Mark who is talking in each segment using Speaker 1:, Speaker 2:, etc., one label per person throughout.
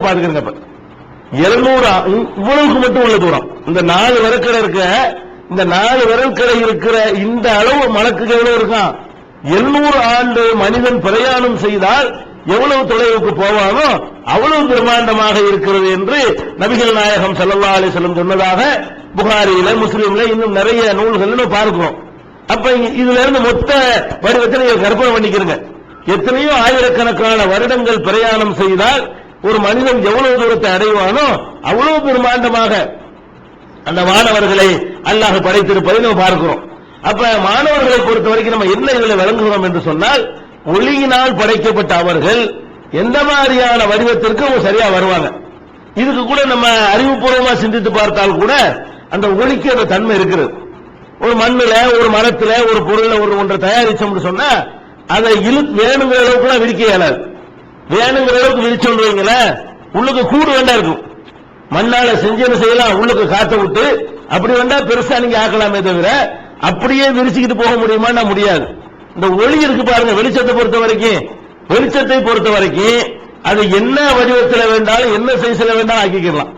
Speaker 1: பாத்துக்கிறங்க. இப்ப இருநூறு இவ்வளவுக்கு மட்டும் உள்ள தூரம். இந்த நாலு விரக்கடை இருக்க இந்த நாலு விரல்கடை இருக்கிற இந்த அளவு மலக்குக்கு எவ்வளவு இருக்கான் எழுநூறு ஆண்டு மனிதன் பிரயாணம் செய்தால் எவ்வளவு தொலைவுக்கு போவானோ அவ்வளவு பிரம்மாண்டமாக இருக்கிறது என்று நபிகள் நாயகம் ஸல்லல்லாஹு அலி செல்லம் சொன்னதாக புகாரியில முஸ்லீம்ல இன்னும் நிறைய நூல்கள் பார்க்கிறோம். அப்ப இங்க- இதுல இருந்து மொத்த வடிவத்தில் கற்பனை பண்ணிக்கிறங்க. எத்தனையோ ஆயிரக்கணக்கான வருடங்கள் பிரயாணம் செய்தால் ஒரு மனிதன் எவ்வளவு தூரத்தை அடைவானோ அவ்வளவு பிரம்மாண்டமாக அந்த மாணவர்களை அல்லாஹ் படைத்திருப்பதை நம்ம பார்க்கிறோம். அப்ப மாணவர்களை பொறுத்த வரைக்கும் நம்ம என்ன இதில் விளங்குகிறோம் என்று சொன்னால் ஒளியினால் படைக்கப்பட்ட அவர்கள் எந்த மாதிரியான வடிவத்திற்கு அவங்க சரியா வருவாங்க. இதுக்கு கூட நம்ம அறிவுபூர்வமா சிந்தித்து பார்த்தால் கூட அந்த ஒளிக்கு அந்த தன்மை இருக்கிறது. ஒரு மண்ணுல ஒரு மரத்துல ஒரு பொருள்ல ஒரு ஒன்றை தயாரிச்சோம்னு சொன்னா அதை இழு வேணுங்கிற அளவுக்கு விரிக்க இயலாது வேணுங்கிற அளவுக்கு விரிச்சோம்னு வைங்களேன் உள்ளுக்கு கூடு வேண்டா இருக்கும். மண்ணால செஞ்சு செய்யலாம்? உள்ளுக்கு காத்த விட்டு அப்படி வந்தா பெருசா நீங்க ஆக்கலாமே தவிர அப்படியே விரிச்சுக்கிட்டு போக முடியுமான்னா முடியாது. இந்த ஒளி இருக்கு பாருங்க வெளிச்சத்தை பொறுத்த வரைக்கும். வெளிச்சத்தை பொறுத்த வரைக்கும் அது என்ன வடிவத்தில் வேண்டாலும் என்ன சைஸ்ல வேண்டாலும் ஆக்கிக்கலாம்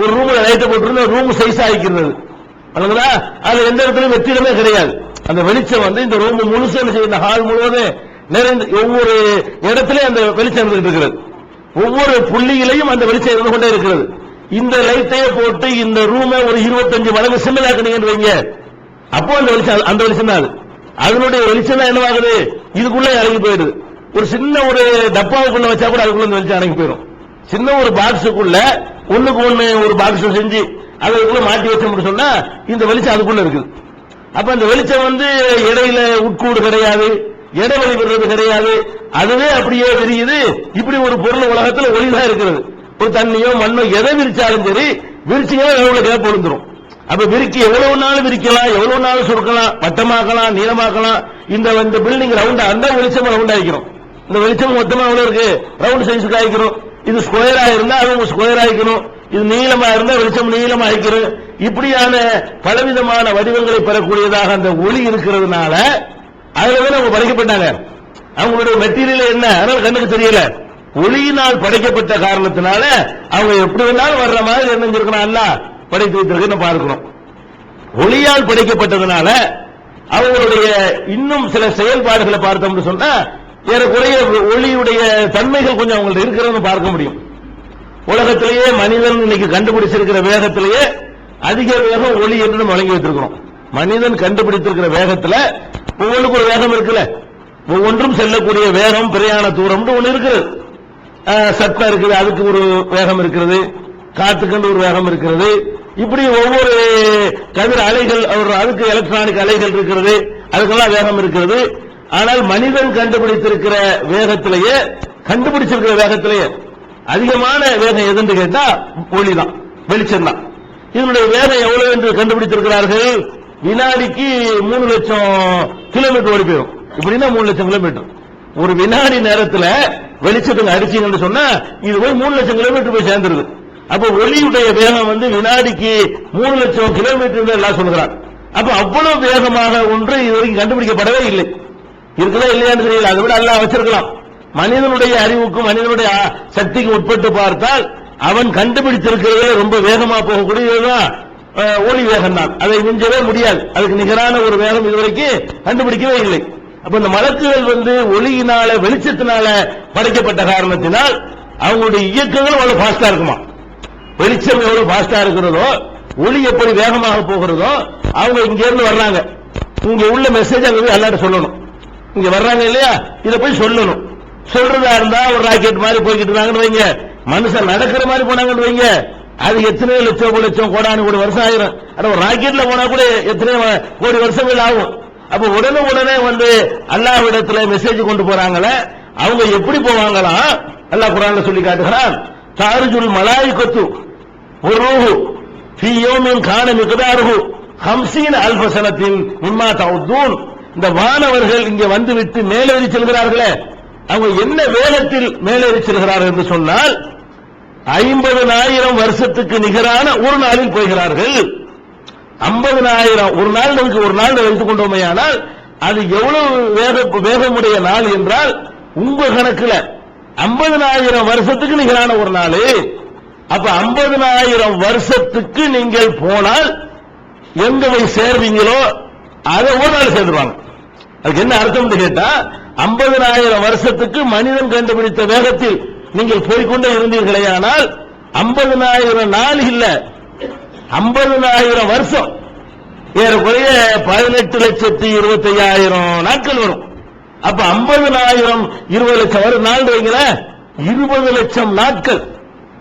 Speaker 1: ஒரு ரூம்ல லைட்டை போட்டுருந்தா ரூம் சைஸ் ஆக்கிக்கிறது. அது எந்த இடத்துலயும் வெற்றிடமே கிடையாது. அந்த வெளிச்சம் வந்து இந்த ரூம் முழுசு செய்யும், இந்த ஹால் முழுவதும் நிறைந்து ஒவ்வொரு இடத்திலே அந்த வெளிச்சம் இருந்துகிட்டு இருக்கிறது ஒவ்வொரு புள்ளியிலையும் அந்த வெளிச்சம் இருந்து கொண்டே இருக்கிறது. இந்த லைட்டையே போட்டு இந்த ரூமை ஒரு இருபத்தஞ்சு மடங்கு சின்னதாக்குனீங்கன்னு வைங்க. அப்போ அந்த வெளிச்சம் அந்த வெளிச்சம் தான் அது. அதனுடைய வெளிச்சம் தான் என்னவாகுது? இதுக்குள்ளே இறங்கி போயிடுது. ஒரு சின்ன ஒரு டப்பாவுக்குள்ள வச்சா கூட அதுக்குள்ள இந்த வெளிச்சம் இறங்கி போயிடும். சின்ன ஒரு பாக்ஸுக்குள்ள ஒண்ணுக்கு ஒண்ணு ஒரு பாக்ஸ் செஞ்சு அதுக்குள்ள மாட்டி வச்சோம்னு சொன்னா இந்த வெளிச்சம் அதுக்குள்ள இருக்குது. அப்ப அந்த வெளிச்சம் வந்து இடையில உட்கூடு கிடையாது. இடைவெளி விடுறது கிடையாது. அதுவே அப்படியே தெரியுது. இப்படி ஒரு பொருள் உலகத்துல ஒளிதான் இருக்கிறது. ஒரு தண்ணியோ மண்ணோ எதை விரிச்சாலும் சரி விரிச்சிங்கன்னா எவ்வளவு கேப் விழுந்துரும். அப்ப விரிக்க எவ்வளவு நாள் விரிக்கலாம் எவ்வளவு நாள் சுருக்கலாம் வட்டமாக்கலாம் நீளமாக்கலாம். இந்த இந்த பில்டிங் ரவுண்டா அந்த வெளிச்சம் ரவுண்ட் ஆகிக்கிறோம் இந்த வெளிச்சம் மொத்தமா எவ்வளவு இருக்கு? ரவுண்ட் சைஸுக்கு ஆகிக்கிறோம் இது ஸ்கொயரா இருந்தா அது ஸ்கொயர் ஆகிக்கணும் இது நீளமா இருந்தா வெளிச்சம் நீளமா ஆகிக்கிறோம் இப்படியான பலவிதமான வடிவங்களை பெறக்கூடியதாக அந்த ஒளி இருக்கிறதுனால அதுல தான் அவங்க படைக்கப்பட்டாங்க. அவங்களுடைய மெட்டீரியல் என்ன? அதனால கண்ணுக்கு தெரியல. ஒளியினால் படைக்கப்பட்ட காரணத்தினால அவங்க எப்படி வேணாலும் வர்ற மாதிரி என்ன இருக்கணும்? அல்ல படைத்து வைத்திருக்கு பார்க்கிறோம் ஒளியால் படைக்கப்பட்டதுனால அவங்களுடைய இன்னும் சில செயல்பாடுகளை பார்த்தோம்னு சொன்னா ஏறக்குறைய ஒளியுடைய தன்மைகள் கொஞ்சம் அவங்கள்ட்ட இருக்கிறதுன்னு பார்க்க முடியும். உலகத்திலேயே மனிதன் இன்னைக்கு கண்டுபிடிச்சிருக்கிற வேகத்திலேயே அதிக வேகம் ஒளி என்று நம்ம வழங்கி வைத்திருக்கிறோம். மனிதன் கண்டுபிடித்திருக்கிற வேகத்துல ஒவ்வொன்றுக்கு ஒரு வேகம் இருக்குல்ல? ஒவ்வொன்றும் செல்லக்கூடிய வேகம் பிரயாண தூரம்னு ஒன்று இருக்குது. அஹ், சத்தம் இருக்குது அதுக்கு ஒரு வேகம் இருக்கிறது காத்துக்கண்டு ஒரு வேகம் இருக்கிறது இப்படி ஒவ்வொரு கதிர் அலைகள் அதுக்கு எலக்ட்ரானிக் அலைகள் இருக்கிறது அதுக்கெல்லாம் வேகம் இருக்கிறது ஆனால் மனிதன் கண்டுபிடித்திருக்கிற வேகத்திலேயே கண்டுபிடிச்சிருக்கிற வேகத்திலேயே அதிகமான வேகம் எதுன்னு கேட்டா ஒளிதான் வெளிச்சம் தான் இதனுடைய வேகம் எவ்வளவு என்று கண்டுபிடித்திருக்கிறார்கள்? வினாடிக்கு மூணு லட்சம் கிலோமீட்டர் ஓடி போயிடும். இப்படின்னா மூணு லட்சம் கிலோமீட்டர் ஒரு வினாடி நேரத்தில் வெளிச்சத்துக்கு அடிச்சீங்கன்னு சொன்னா இது போய் மூணு லட்சம் கிலோமீட்டர் போய் சேர்ந்துருது. அப்ப ஒளியுடைய வேகம் வந்து வினாடிக்கு மூணு லட்சம் கிலோமீட்டர் எல்லாம் சொல்லுகிறார். அப்ப அவ்வளவு வேகமாக ஒன்று இதுவரைக்கும் கண்டுபிடிக்கப்படவே இல்லை. இருக்குதா இல்லையான்னு தெரியல. அதை விட எல்லாம் வச்சிருக்கலாம். மனிதனுடைய அறிவுக்கும் மனிதனுடைய சக்திக்கு உட்பட்டு பார்த்தால் அவன் கண்டுபிடித்திருக்கிறது ரொம்ப வேகமா போகக்கூடியதுதான். ஒளி வேகம் தான். அதை மிஞ்சவே முடியாது. அதுக்கு நிகரான ஒரு வேகம் இதுவரைக்கும் கண்டுபிடிக்கவே இல்லை. அப்ப இந்த மலக்குகள் வந்து ஒளியினால வெளிச்சத்தினால படைக்கப்பட்ட காரணத்தினால் அவங்களுடைய இயக்கங்களும் அவ்வளவு பாஸ்டா இருக்குமா? வெளிச்சம் எவ்வளவு பாஸ்டா இருக்கிறதோ ஒளி எப்படி வேகமாக போகிறதோ அவங்க இங்க இருந்து வர்றாங்க. இங்க உள்ள மெசேஜ் அங்க போய் எல்லாரும் சொல்லணும். இங்க வர்றாங்க இல்லையா? இத போய் சொல்லணும். சொல்றதா இருந்தா ஒரு ராக்கெட் மாதிரி போய்கிட்டு இருந்தாங்கன்னு வைங்க. மனுஷன் நடக்கிற மாதிரி போனாங்கன்னு வைங்க. அது எத்தனை லட்சம் லட்சம் கோடானு கோடி வருஷம் ஆயிரும். ஆனா ஒரு ராக்கெட்ல போனா கூட எத்தனை கோடி வருஷங்கள் ஆகும். அப்ப உடனே உடனே வந்து அல்லாஹ்விடத்துல மெசேஜ் கொண்டு போறாங்களே அவங்க எப்படி போவாங்களாம் அல்லாஹ் குரான்ல சொல்லி காட்டுகிறான் தாரிஜுல் மலாய் கொத்து ஒரு ரூஹு ஃபீ யௌமின் கான மிக்தாருஹு 50 அல்ஃப சனத்தின் தவுதூன் இந்த வானவர்கள் இங்கே வந்துவிட்டு மேலேறி செல்கிறார்களே அவங்க என்ன வேகத்தில் மேலேறி செல்கிறார்கள் என்று சொன்னால் ஐம்பதனாயிரம் வருஷத்துக்கு நிகரான ஒரு நாளில் போகிறார்கள். ஐம்பதனாயிரம் ஒரு நாள் நமக்கு ஒரு நாள் வைத்துக் கொண்டோமையானால் அது எவ்வளவு வேக வேகமுடைய நாள் என்றால் உங்க கணக்குல ஐம்பதனாயிரம் வருஷத்துக்கு நிகரான ஒரு நாள். அப்ப ஐம்பதனாயிரம் வருஷத்துக்கு நீங்கள் போனால் எங்க போய் சேர்வீங்களோ அதை ஒரு நாள் சேர்ந்துருவாங்க. அதுக்கு என்ன அர்த்தம் கேட்டா ஐம்பதனாயிரம் வருஷத்துக்கு மனிதன் கண்டுபிடித்த வேகத்தில் நீங்கள் போய்க்கொண்டே இருந்தீர்களே ஆனால் ஐம்பதனாயிரம் நாள் இல்ல. ஐம்பதனாயிரம் வருஷம். ஏறக்குறைய பதினெட்டு லட்சத்தி இருபத்தி ஐயாயிரம் நாட்கள் வரும். அப்ப ஐம்பதனாயிரம் இருபது லட்சம் வரும் நாள் வைங்களேன். இருபது லட்சம் நாட்கள்.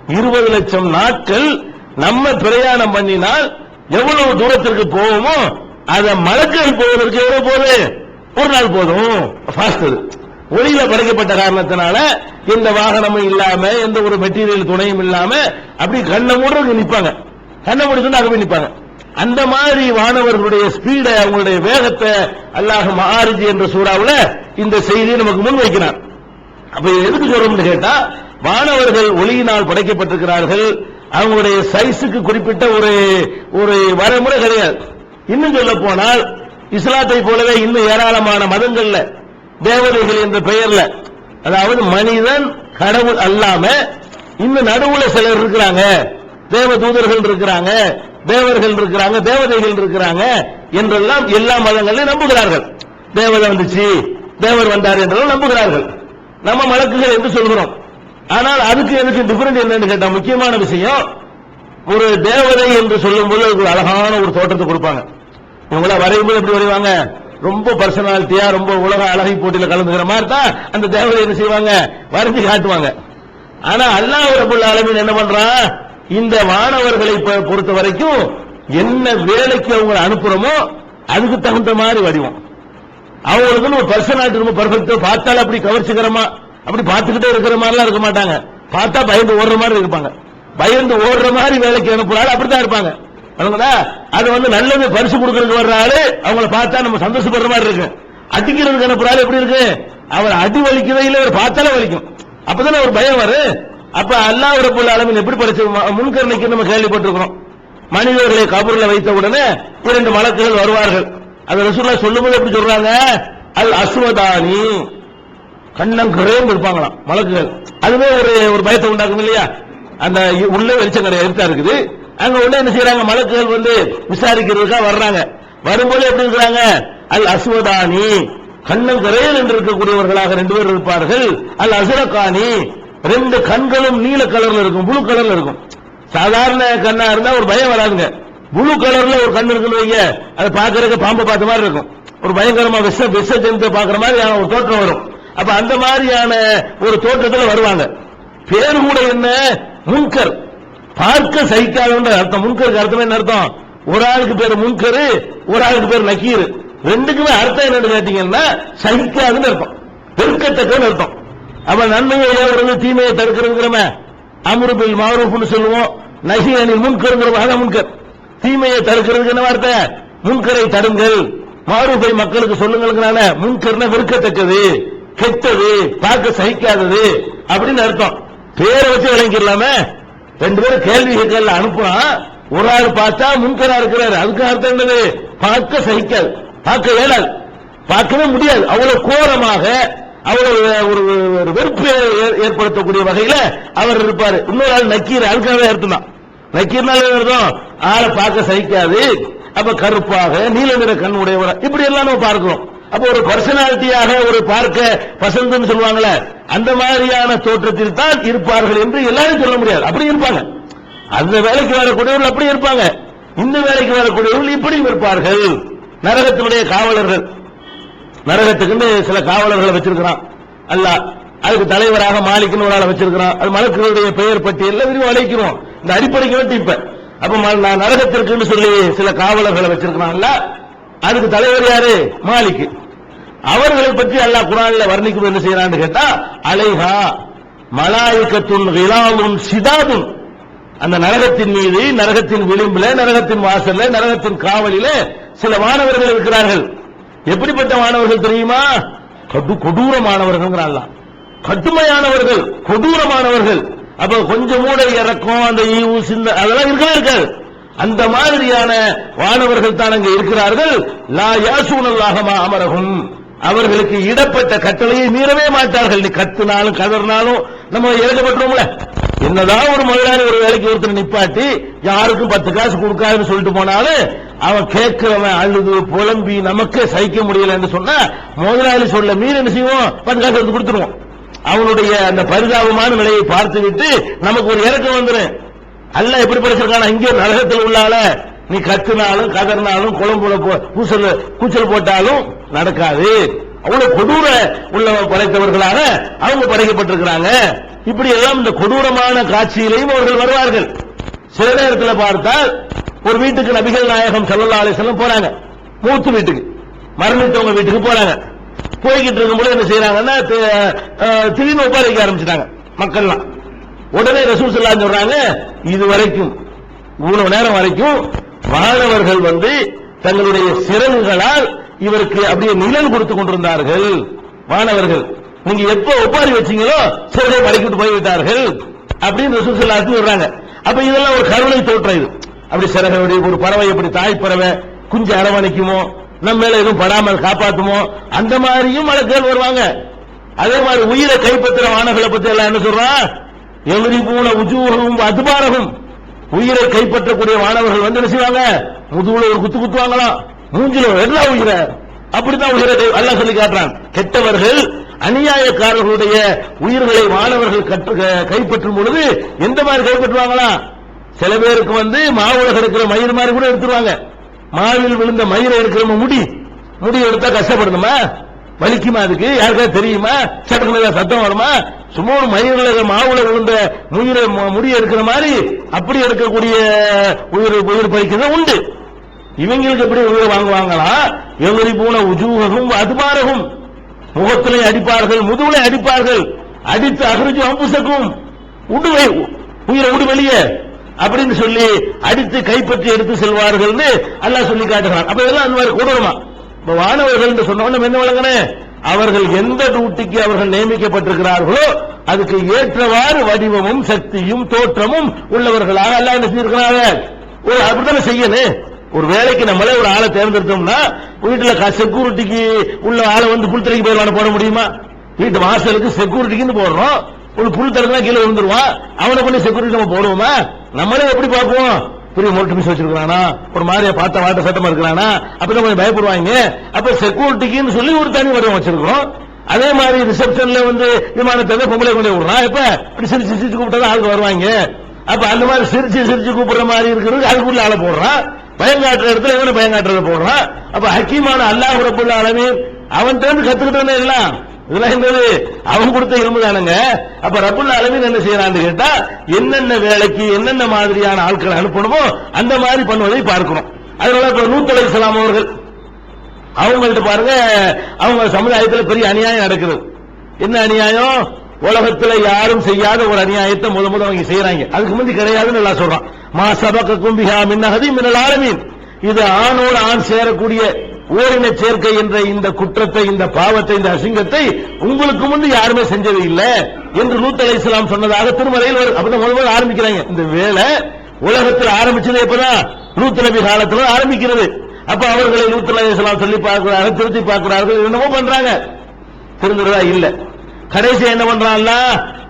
Speaker 1: இருபது லட்சம் நாட்கள் நம்ம பிரயாணம் பண்ணினால் எவ்வளவு தூரத்திற்கு போவோமோ அதை மலக்கள் போவதற்கு எவ்வளவு போகுது? ஒரு நாள் போதும். ஃபாஸ்ட் ஒளியில படைக்கப்பட்ட காரணத்தினால எந்த வாகனமும் இல்லாம எந்த ஒரு மெட்டீரியல் துணையும் இல்லாம அப்படி கண்ணை மூடுறதுக்கு நிப்பாங்க. கண்ணை மூடிட்டு அங்க போய் நிப்பாங்க. அந்த மாதிரி வானவர்களுடைய ஸ்பீடை அவங்களுடைய வேகத்தை அல்லாஹ் மாரிஜி என்ற சூறாவில் இந்த செய்தியை நமக்கு முன் வைக்கிறார். அப்ப எதுக்கு சொல்றோம்னு கேட்டா வானவர்கள் ஒளியினால் படைக்கப்பட்டிருக்கிறார்கள். அவங்களுடைய சைஸுக்கு குறிப்பிட்ட ஒரு ஒரு வரைமுறை கிடையாது. இன்னும் சொல்ல போனால் இஸ்லாத்தை போலவே இன்னும் ஏராளமான மதங்கள்ல தேவதைகள் என்ற பெயர்ல. அதாவது மனிதன் கடவுள் அல்லாம இன்னும் நடுவுல சிலர் இருக்கிறாங்க. தேவ தூதர்கள் இருக்கிறாங்க தேவர்கள் இருக்கிறாங்க தேவதைகள் இருக்கிறாங்க என்றெல்லாம் எல்லா மதங்களையும் நம்புகிறார்கள். தேவதை வந்துச்சு தேவர் வந்தார் என்றெல்லாம் நம்புகிறார்கள். நம்ம வழக்குகள் என்று சொல்கிறோம். ஆனால் அதுக்கு எனக்கு டிஃபரெண்ட் என்னன்னு கேட்டா முக்கியமான விஷயம் ஒரு தேவதை என்று சொல்லும்போது போது ஒரு அழகான ஒரு தோற்றத்தை கொடுப்பாங்க. உங்களை வரையும் போது எப்படி வரைவாங்க? ரொம்ப பர்சனாலிட்டியா ரொம்ப உலக அழகை போட்டியில கலந்துக்கிற மாதிரி தான் அந்த தேவதை என்ன செய்வாங்க? வரைஞ்சு காட்டுவாங்க. ஆனா அல்லாஹ் ரபுல் ஆலமீன் என்ன பண்றான் இந்த மாணவர்களை பொறுத்த வரைக்கும் என்ன வேலைக்கு அவங்களை அனுப்புறோமோ அதுக்கு தகுந்த மாதிரி வடிவம். அவங்களுக்குன்னு ஒரு பர்சனாலிட்டி ரொம்ப பர்ஃபெக்டா பார்த்தாலும் அப்படி கவர்ச்சிக்கிறமா அப்படி பார்த்துக்கிட்டே இருக்கிற மாதிரிலாம் இருக்க மாட்டாங்க. பார்த்தா பயந்து ஓடுற மாதிரி இருப்பாங்க. பயந்து ஓடுற மாதிரி வேலைக்கு அனுப்புறாள் அப்படித்தான் இருப்பாங்க. அது வந்து நல்லது பரிசு கொடுக்கறதுக்கு வர்ற ஆளு அவங்கள பார்த்தா நம்ம சந்தோஷப்படுற மாதிரி இருக்கு. அடிக்கிறதுக்கு அனுப்புற ஆள் எப்படி இருக்கு? அவர் அடி வலிக்கவே இல்ல அவர் பார்த்தாலே வலிக்கும். அப்பதானே ஒரு பயம் வரும் அப்ப அல்லாஹ் ரப்பல் ஆலமீன் எப்படி படைச்சு முன்கரணைக்கு நம்ம கேள்விப்பட்டிருக்கிறோம். மனிதர்களை கபூர்ல வைத்த உடனே இரண்டு மலக்குகள் வருவார்கள். அது ரசூல்லா சொல்லும்போது எப்படி சொல்றாங்க? அல் அஸ்வதானி. கண்ணம் கிரேம் இருப்பாங்களாம் மலக்குகள். அதுவே ஒரு ஒரு பயத்தை உண்டாக்கும் இல்லையா? அந்த உள்ள வெளிச்சம் கிடையாது இருட்டா இருக்குது. அங்க உள்ள என்ன செய்யறாங்க மலக்குகள் வந்து விசாரிக்கிறதுக்காக வர்றாங்க. வரும்போது எப்படி இருக்கிறாங்க? அல் அஸ்வதானி கண்ணம் கரையில் என்று இருக்கக்கூடியவர்களாக ரெண்டு பேர் இருப்பார்கள். அல் அசுரகானி ரெண்டு கண்களும் நீல கலர்ல இருக்கும் ப்ளூ கலர்ல இருக்கும். சாதாரண கண்ணா இருந்தா ஒரு பயம் வராதுங்க. ப்ளூ கலர்ல ஒரு கண் இருக்குன்னு வைங்க. அதை பாக்குறதுக்கு பாம்பை பார்த்த மாதிரி இருக்கும். ஒரு பயங்கரமா விஷ விஷ ஜெனத்தை பாக்குற மாதிரி ஒரு தோற்றம் வரும். அப்ப அந்த மாதிரியான ஒரு தோற்றத்துல வருவாங்க. பேரு கூட என்ன? முன்கர் பார்க்க சகிக்காதன்ற அர்த்தம். முன்கருக்கு அர்த்தம் என்ன அர்த்தம்? ஒரு ஆளுக்கு பேர் முன்கரு ஒரு ஆளுக்கு பேர் நக்கீர். ரெண்டுக்குமே அர்த்தம் என்னன்னு கேட்டீங்கன்னா சகிக்காதுன்னு அர்த்தம். பெருக்கத்தக்கன்னு அர்த்தம். அப்ப நன்மையை ஏவுறது தீமையை தடுக்கிறோங்கிறமே? அம்ருபில் மாரூஃப்னு சொல்லுவோம். நகி அனில் முன்கருங்கிற அதான் முன்கர். தீமையை தடுக்கிறதுக்கு என்ன வார்த்தை? முன்கரை தடுங்கள். மாரூஃபை மக்களுக்கு சொல்லுங்கள்ங்கிறான முன்கர்ன வெறுக்கத்தக்கது கெட்டது பார்க்க சகிக்காதது அப்படின்னு அர்த்தம். பேரை வச்சு விளங்கிடலாமே? ரெண்டு பேரும் கேள்வி கேட்கல அனுப்புனா ஒரு ஆள் பார்த்தா முன்கரா இருக்கிறாரு. அதுக்கு அர்த்தம் என்னது? பார்க்க சகிக்காது. பார்க்க இயலாது. பார்க்கவே முடியாது. அவ்வளவு கோரமாக அவ்வளவு ஒரு ஒரு வெறுப்பு ஏற்படுத்தக்கூடிய வகையில அவர் இருப்பாரு. இன்னொரு ஆள் நக்கீர் அதுக்காகவே அர்த்தம் தான். நக்கீர்னால அர்த்தம்? ஆளை பார்க்க சகிக்காது. அப்ப கருப்பாக நீல நிற கண் உடையவர்? இப்படி எல்லாம் நம்ம பார்க்கிறோம். அப்ப ஒரு பர்சனாலிட்டியாக ஒரு பார்க்க பசந்துன்னு சொல்லுவாங்களே அந்த மாதிரியான தோற்றத்தில் தான் இருப்பார்கள் என்று எல்லாரும் சொல்ல முடியாது. அப்படி இருப்பாங்க. அந்த வேலைக்கு வரக்கூடியவர்கள் அப்படி இருப்பாங்க. இந்த வேலைக்கு வரக்கூடியவர்கள் இப்படியும் இருப்பார்கள். நரகத்தினுடைய காவலர்கள். நரகத்துக்குன்னு சில காவலர்களை வச்சிருக்கிறான். அல்ல அதுக்கு தலைவராக மாலிக்னு ஒரு ஆளை வச்சிருக்கிறான். அது மலக்குகளுடைய பெயர் பட்டியல்ல விரிவு அழைக்கிறோம். இந்த அடிப்படைக்கு வந்து இப்ப. அப்ப நான் நரகத்திற்குன்னு சொல்லி சில காவலர்களை வச்சிருக்கிறான். அதுக்கு தலைவர் யாரு? மாலிக்கு அவர்களை பற்றி அல்லாஹ் குரான்ல வர்ணிக்கும் என்ன செய்யறான்னு கேட்டா அலைஹா மலாயிக்கத்துன் விழாவும் சிதாதும் அந்த நரகத்தின் மீது நரகத்தின் விளிம்புல நரகத்தின் வாசல்ல நரகத்தின் காவலில சில மாணவர்கள் இருக்கிறார்கள். எப்படிப்பட்ட மாணவர்கள் தெரியுமா? கடு கொடூரமானவர்கள் கடுமையானவர்கள் கொடூரமானவர்கள் அப்ப கொஞ்சம் மூட இறக்கம் அந்த ஈவு சிந்த அதெல்லாம் இருக்கவே இருக்காது அந்த மாதிரியான மாணவர்கள் தான் அங்க இருக்கிறார்கள். லா யாசூனல்லாஹமா அமரகும் அவர்களுக்கு இடப்பட்ட கட்டளையை மீறவே மாட்டார்கள். நீ கத்துனாலும் கதறினாலும் நம்ம இறக்கப்பட்டோம்ல என்னதான் ஒரு முதலாளி ஒரு வேலைக்கு ஒருத்தர் நிப்பாட்டி யாருக்கும் பத்து காசு கொடுக்காதுன்னு சொல்லிட்டு போனாலும் அவன் கேட்கிறவன் அழுது புலம்பி நமக்கே சகிக்க முடியல என்று சொன்னா முதலாளி சொல்ல மீன் என்ன செய்வோம்? பத்து காசு எடுத்து கொடுத்துருவோம். அவனுடைய அந்த பரிதாபமான நிலையை பார்த்து விட்டு நமக்கு ஒரு இறக்கம் வந்துடும் அல்ல எப்படி படிச்சிருக்கான? இங்கே நரகத்தில் உள்ளால நீ கத்துனாலும் கதறினாலும் குழம்புல போ- கூச்சல் போட்டாலும் நடக்காது. அவ்வளவு கொடூர உள்ள படைத்தவர்களாக அவங்க படைக்கப்பட்டிருக்கிறாங்க. இப்படி எல்லாம் இந்த கொடூரமான காட்சியிலையும் அவர்கள் வருவார்கள். சில நேரத்தில் பார்த்தால் ஒரு வீட்டுக்கு நபிகள் நாயகம் ஸல்லல்லாஹு அலைஹி போறாங்க. மூத்து வீட்டுக்கு. மரணித்தவங்க வீட்டுக்கு போறாங்க. போய்கிட்டு இருக்கும்போது என்ன செய்யறாங்கன்னா திடீர்னு உட்கார வைக்க ஆரம்பிச்சிட்டாங்க மக்கள்லாம். உடனே ரசூல் ஸல்லல்லாஹு சொல்றாங்க இது வரைக்கும் இவ்வளவு நேரம் வரைக்கும் மாணவர்கள் வந்து தங்களுடைய சிறகுகளால் இவருக்கு அப்படியே நிழல் கொடுத்து கொண்டிருந்தார்கள். மாணவர்கள் நீங்க எப்ப ஒப்பாரி வச்சீங்களோ சிறகை மறைக்கிட்டு போய்விட்டார்கள். அப்படின்னு ரசூல் சொல்றாங்க. அப்ப இதெல்லாம் ஒரு கருணை தோற்றம் இது. அப்படி சிறகு ஒரு பறவை எப்படி தாய் பறவை குஞ்சு அரவணைக்குமோ நம்ம மேல எதுவும் படாமல் காப்பாத்துமோ அந்த மாதிரியும் மலக்கள் வருவாங்க. அதே மாதிரி உயிரை கைப்பற்றுற மாணவர்களை பத்தி எல்லாம் என்ன சொல்றான் எதிரி பூன உஜூகமும் அதுபாரகும் உயிரை கைப்பற்றக்கூடிய மாணவர்கள் வந்து என்ன செய்வாங்க? முதுகுல ஒரு குத்து குத்துவாங்களாம். மூஞ்சில வெள்ளா உயிரை அப்படித்தான் உயிரை அல்ல அல்லாஹ் சொல்லி காட்டுறான். கெட்டவர்கள் அநியாயக்காரர்களுடைய உயிர்களை மாணவர்கள் கற்று கைப்பற்றும் பொழுது எந்த மாதிரி கைப்பற்றுவாங்களாம் சில பேருக்கு வந்து மாவுலக இருக்கிற மயிர் மாதிரி கூட எடுத்துருவாங்க. மாவில் விழுந்த மயிரை எடுக்கிற முடி. முடி எடுத்தா கஷ்டப்படணுமா? வலிக்குமா அதுக்கு? யாருக்காவது தெரியுமா? சட்டத்துல சத்தம் வருமா? சும்மா ஒரு மயிரில் மாவுல விழுந்த முயிரை மு- முடியை எடுக்கிற மாதிரி அப்படி எடுக்கக்கூடிய உயிர் உயிர் பறிக்கிறது உண்டு. இவங்களுக்கு எப்படி உயிரை வாங்குவாங்களா? எவரி போன உஜூககும் அதுமாரகும். முகத்திலே அடிப்பார்கள் முதுகலை அடிப்பார்கள். அடித்து அகரிஜு அம்புசக்கும். உடுவை உயிரை உடு வெளியே. அப்படின்னு சொல்லி அடித்து கைப்பற்றி எடுத்து செல்வார்கள்னு அல்லாஹ் சொல்லி காட்டுகிறான். அப்ப இதெல்லாம் அந்த மாதிரி கொடூரமா? இப்ப வானவர்கள் என்று சொன்ன என்ன வழங்கினே அவர்கள் எந்த டியூட்டிக்கு அவர்கள் நியமிக்கப்பட்டிருக்கிறார்களோ அதுக்கு ஏற்றவாறு வடிவமும் சக்தியும் தோற்றமும் உள்ளவர்களாக அல்ல என்ன செஞ்சிருக்கிறார்கள் ஒரு அப்படித்தானே செய்யணும்? ஒரு வேலைக்கு நம்மளே ஒரு ஆளை தேர்ந்தெடுத்தோம்னா வீட்டுல செக்யூரிட்டிக்கு உள்ள ஆளை வந்து புல்தரைக்கு போயிடலாம் போட முடியுமா? வீட்டு வாசலுக்கு செக்யூரிட்டிக்குன்னு போடுறோம். ஒரு புல் தரலாம் கீழே விழுந்துருவான் அவனை கொண்டு செக்யூரிட்டி நம்ம போடுவோமா? நம்மளே எப்படி பார்ப்போம் பெரிய மோட்டர் மிஸ் வச்சிருக்கானா ஒரு மாதிரியா பார்த்த வாட்ட சட்டமா இருக்கிறானா? அப்பதான் கொஞ்சம் பயப்படுவாங்க. அப்ப செக்யூரிட்டிக்குன்னு சொல்லி ஒரு தனி வடிவம் வச்சிருக்கிறோம். அதே மாதிரி ரிசப்ஷன்ல வந்து விமானத்தை வந்து பொம்பளை கொண்டு விடுறான். இப்ப இப்படி சிரிச்சு சிரிச்சு கூப்பிட்டா ஆளுக்கு வருவாங்க. அப்ப அந்த மாதிரி சிரிச்சு சிரிச்சு கூப்பிடுற மாதிரி இருக்கிறது அதுக்குள்ள ஆளை போடுறான். பயங்காட்டுற இடத்துல இவனை பயங்காட்டுறத போடுறான் அப்ப ஹக்கீமான அல்லாஹ் ரப்புல் ஆலமீன் அவன் திறந்து கத்துக்கிட்டே எல்லாம். இதெல்லாம் என்னது? அவன் கொடுத்த இரும்பு தானுங்க? அப்ப ரப்புல் ஆலமீன் என்ன செய்யறான்னு கேட்டா என்னென்ன வேலைக்கு என்னென்ன மாதிரியான ஆட்களை அனுப்பணுமோ அந்த மாதிரி பண்ணுவதை பார்க்கணும் அதனால இப்ப நூத்தலை இஸ்லாம் அவர்கள் அவங்கள்ட்ட பாருங்க அவங்க சமுதாயத்தில் பெரிய அநியாயம் நடக்குது. என்ன அநியாயம்? உலகத்துல யாரும் செய்யாத ஒரு அநியாயத்தை முத முத அவங்க செய்யறாங்க அதுக்கு முந்தி கிடையாதுன்னு எல்லாம் சொல்றான். மா சபக்க கும்பிகா மின்னகதி மின்னல் ஆலமீன். இது ஆணோடு ஆண் சேரக்கூடிய ஓரின சேர்க்கை என்ற இந்த குற்றத்தை இந்த பாவத்தை இந்த அசிங்கத்தை உங்களுக்கு முன்பு யாருமே செஞ்சது இல்லை என்று நூத் அலை இஸ்லாம் சொன்னதாக திருமறையில் அப்பதான் முதல் முதல்ல ஆரம்பிக்கிறாங்க. இந்த வேலை உலகத்தில் ஆரம்பிச்சது எப்பதான் நூத் நபி காலத்துல ஆரம்பிக்கிறது. அப்ப அவர்களை நூத் அலை இஸ்லாம் சொல்லி பார்க்கிறார்கள் திருத்தி பார்க்கிறார்கள் என்னமோ பண்றாங்க. திருந்துறதா இல்லை. கடைசி என்ன பண்றான்ல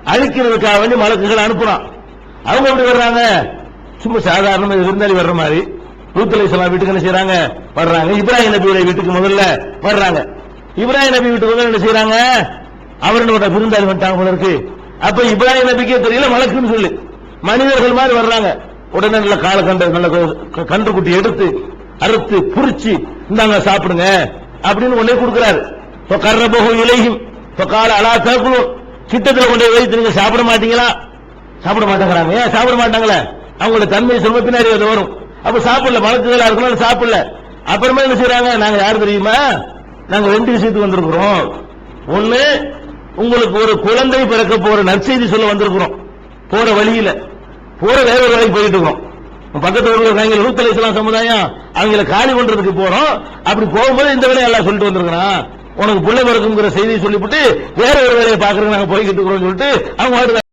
Speaker 1: அழிக்கிறதுக்காக வேண்டி மலக்குகள் அனுப்புறான். அவங்க எப்படி வர்றாங்க? சும்மா சாதாரண விருந்தாளி வர்ற மாதிரி. லூத்தலை இஸ்லாம் வீட்டுக்கு என்ன செய்யறாங்க வர்றாங்க. இப்ராஹிம் நபியுடைய வீட்டுக்கு முதல்ல வர்றாங்க. இப்ராஹிம் நபி வீட்டுக்கு முதல்ல என்ன செய்யறாங்க அவர் என்ன விருந்தாளி வந்துட்டாங்க போல இருக்கு. அப்ப இப்ராஹிம் நபிக்கே தெரியல மலக்குன்னு சொல்லு. மனிதர்கள் மாதிரி வர்றாங்க. உடனே நல்ல கால கண்டு நல்ல க- கன்று குட்டி எடுத்து அறுத்து புரிச்சு இந்தாங்க சாப்பிடுங்க அப்படின்னு உடனே கொடுக்கிறாரு. கர்ரபோகு இலையும் பக்கால அலா சாப்பிடும் சித்தத்தில் கொண்டு போய் வைத்து நீங்க சாப்பிட மாட்டீங்களா? சாப்பிட மாட்டேங்கிறாங்க. ஏன் சாப்பிட மாட்டாங்களே? அவங்களோட தன்மை சொல்ல பின்னாடி அது வரும். அப்ப சாப்பிடல வழக்குகளா இருக்கணும் சாப்பிடல. அப்புறமா என்ன செய்யறாங்க நாங்க யார் தெரியுமா? நாங்க ரெண்டு விஷயத்துக்கு வந்திருக்கிறோம். ஒண்ணு உங்களுக்கு ஒரு குழந்தை பிறக்க போற நற்செய்தி சொல்ல வந்திருக்கிறோம். போற வழியில. போற வேற ஒரு வேலைக்கு போயிட்டு இருக்கோம். பக்கத்து இருக்கிற நாங்கள் நூத்தலை இஸ்லாம் சமுதாயம் அவங்கள காலி பண்றதுக்கு போறோம். அப்படி போகும்போது இந்த வேலையை எல்லாம் சொல்லிட்டு வந்திருக்கிறான். உனக்கு பிள்ளை பிறக்குங்கிற செய்தியை சொல்லிவிட்டு வேற ஒரு வேலையை பாக்குறதுக்கு நாங்க போய்கிட்டு இருக்கிறோம் சொல்லிட்டு அவங்க